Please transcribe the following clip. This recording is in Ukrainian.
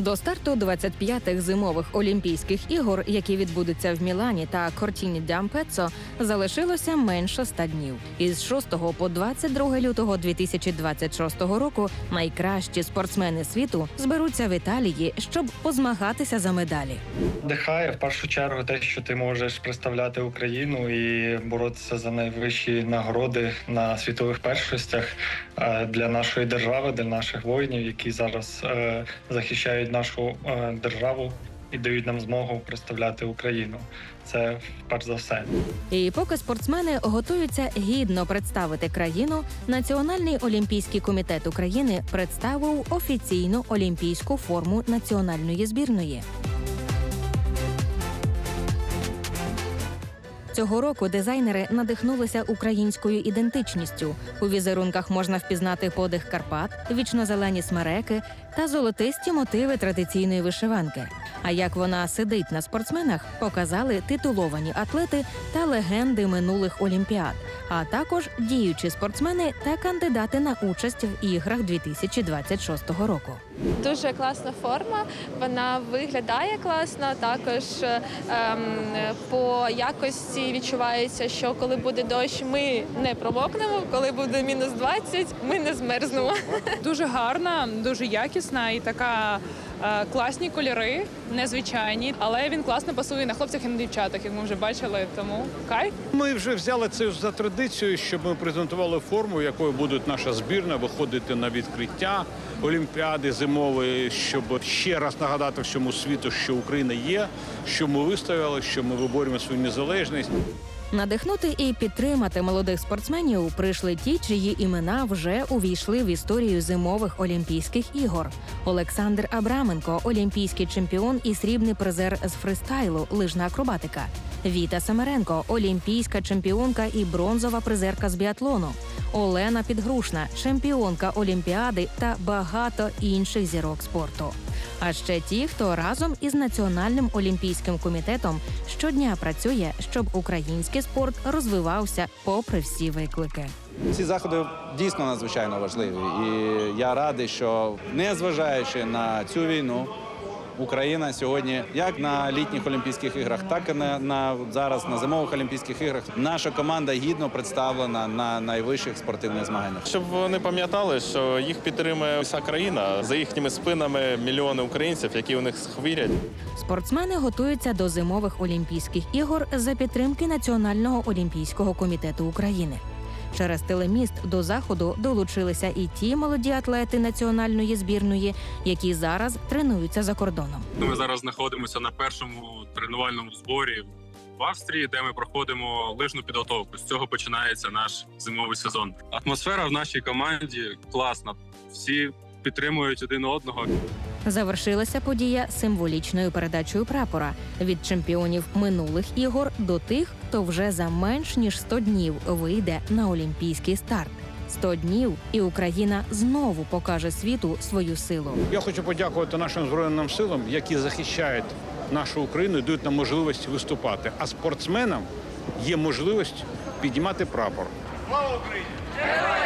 До старту 25-х зимових Олімпійських ігор, які відбудуться в Мілані та Кортіні Д'Ампеццо, залишилося менше 100 днів. Із 6 по 22 лютого 2026 року найкращі спортсмени світу зберуться в Італії, щоб позмагатися за медалі. Дихає в першу чергу те, що ти можеш представляти Україну і боротися за найвищі нагороди на світових першостях е, для нашої держави, для наших воїнів, які зараз е, захищають нашу е, державу і дають нам змогу представляти Україну. Це перш за все. І поки спортсмени готуються гідно представити країну, Національний олімпійський комітет України представив офіційну олімпійську форму національної збірної. Цього року дизайнери надихнулися українською ідентичністю. У візерунках можна впізнати подих Карпат, вічно-зелені смереки та золотисті мотиви традиційної вишиванки. А як вона сидить на спортсменах, показали титуловані атлети та легенди минулих олімпіад, а також діючі спортсмени та кандидати на участь в іграх 2026 року. Дуже класна форма. Вона виглядає класно. Також ем, по якості відчувається, що коли буде дощ, ми не промокнемо. Коли буде мінус 20, ми не змерзнемо. Дуже гарна, дуже якісна і така класні кольори, незвичайні, але він класно пасує на хлопцях і на дівчатах, як ми вже бачили. Тому кайф. Ми вже взяли це за традицію, щоб ми презентували форму, якою буде наша збірна виходити на відкриття Олімпіади зимової, щоб ще раз нагадати всьому світу, що Україна є, що ми вистояли, що ми виборюємо свою незалежність. Надихнути і підтримати молодих спортсменів прийшли ті, чиї імена вже увійшли в історію зимових Олімпійських ігор. Олександр Абраменко, олімпійський чемпіон і срібний призер з фристайлу, лижна акробатика. Віта Семеренко, олімпійська чемпіонка і бронзова призерка з біатлону. Олена Підгрушна, чемпіонка Олімпіади та багато інших зірок спорту. А ще ті, хто разом із Національним олімпійським комітетом щодня працює, щоб український спорт розвивався попри всі виклики. Ці заходи дійсно надзвичайно важливі, і я радий, що незважаючи на цю війну, Україна сьогодні, як на літніх Олімпійських іграх, так і на, на зараз на зимових Олімпійських іграх, наша команда гідно представлена на найвищих спортивних змаганнях. Щоб вони пам'ятали, що їх підтримує вся країна за їхніми спинами мільйони українців, які у них хвилять. Спортсмени готуються до зимових Олімпійських ігор за підтримки Національного олімпійського комітету України. Через телеміст до заходу долучилися і ті молоді атлети національної збірної, які зараз тренуються за кордоном. Ми зараз знаходимося на першому тренувальному зборі в Австрії, де ми проходимо лижну підготовку. З цього починається наш зимовий сезон. Атмосфера в нашій команді класна. Всі підтримують один одного. Завершилася подія символічною передачею прапора від чемпіонів минулих ігор до тих, хто вже за менш ніж 100 днів вийде на олімпійський старт. 100 днів, і Україна знову покаже світу свою силу. Я хочу подякувати нашим збройним силам, які захищають нашу Україну і дають нам можливість виступати. А спортсменам є можливість піднімати прапор. Слава Україні!